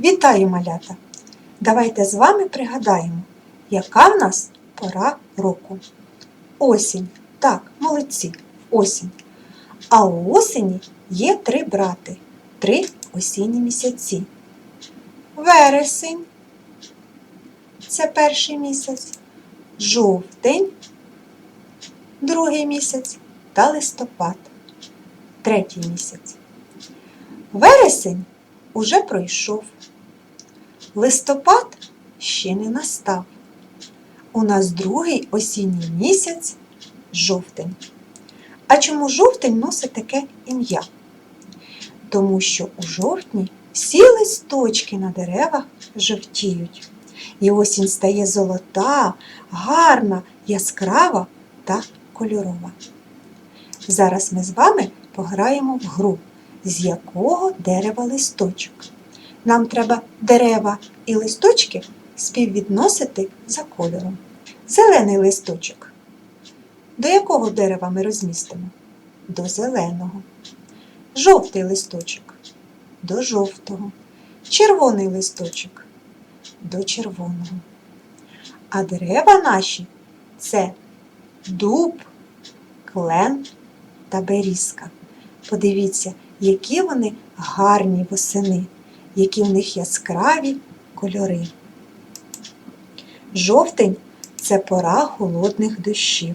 Вітаю, малята! Давайте з вами пригадаємо, яка в нас пора року. Осінь. Так, молодці, осінь. А у осені є три брати, три осінні місяці. Вересень це перший місяць, жовтень, другий місяць та листопад, третій місяць. Вересень уже пройшов. Листопад ще не настав. У нас другий осінній місяць жовтень. А чому жовтень носить таке ім'я? Тому що у жовтні всі листочки на деревах жовтіють. І осінь стає золота, гарна, яскрава та кольорова. Зараз ми з вами пограємо в гру, з якого дерева листочок. Нам треба дерева і листочки співвідносити за кольором. Зелений листочок. До якого дерева ми розмістимо? До зеленого. Жовтий листочок до жовтого. Червоний листочок до червоного. А дерева наші це дуб, клен та берізка. Подивіться, які вони гарні восени, які в них яскраві кольори. Жовтень це пора холодних дощів,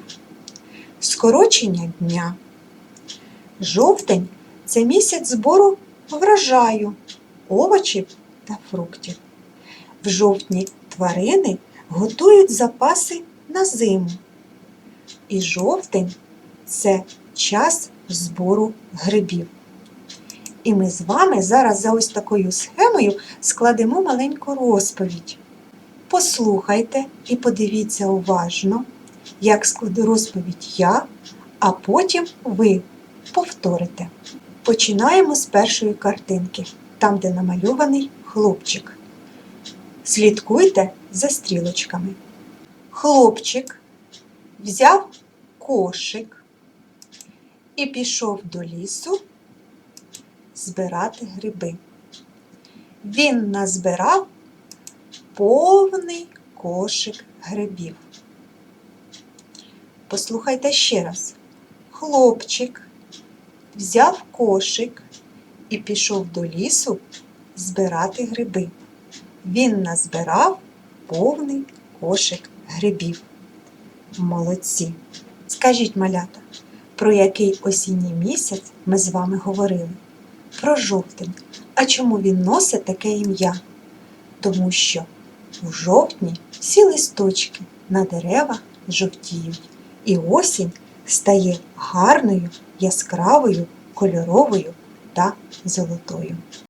скорочення дня. Жовтень це місяць збору врожаю, овочів та фруктів. В жовтні тварини готують запаси на зиму. І жовтень це час збору грибів. І ми з вами зараз за ось такою схемою складемо маленьку розповідь. Послухайте і подивіться уважно, як складу розповідь я, а потім ви повторите. Починаємо з першої картинки, там, де намальований хлопчик. Слідкуйте за стрілочками. Хлопчик взяв кошик і пішов до лісу збирати гриби. Він назбирав повний кошик грибів. Послухайте ще раз. Хлопчик взяв кошик і пішов до лісу збирати гриби. Він назбирав повний кошик грибів. Молодці! Скажіть, малята, про який осінній місяць ми з вами говорили? Про жовтень. А чому він носить таке ім'я? Тому що в жовтні всі листочки на деревах жовтіють, і осінь стає гарною, яскравою, кольоровою та золотою.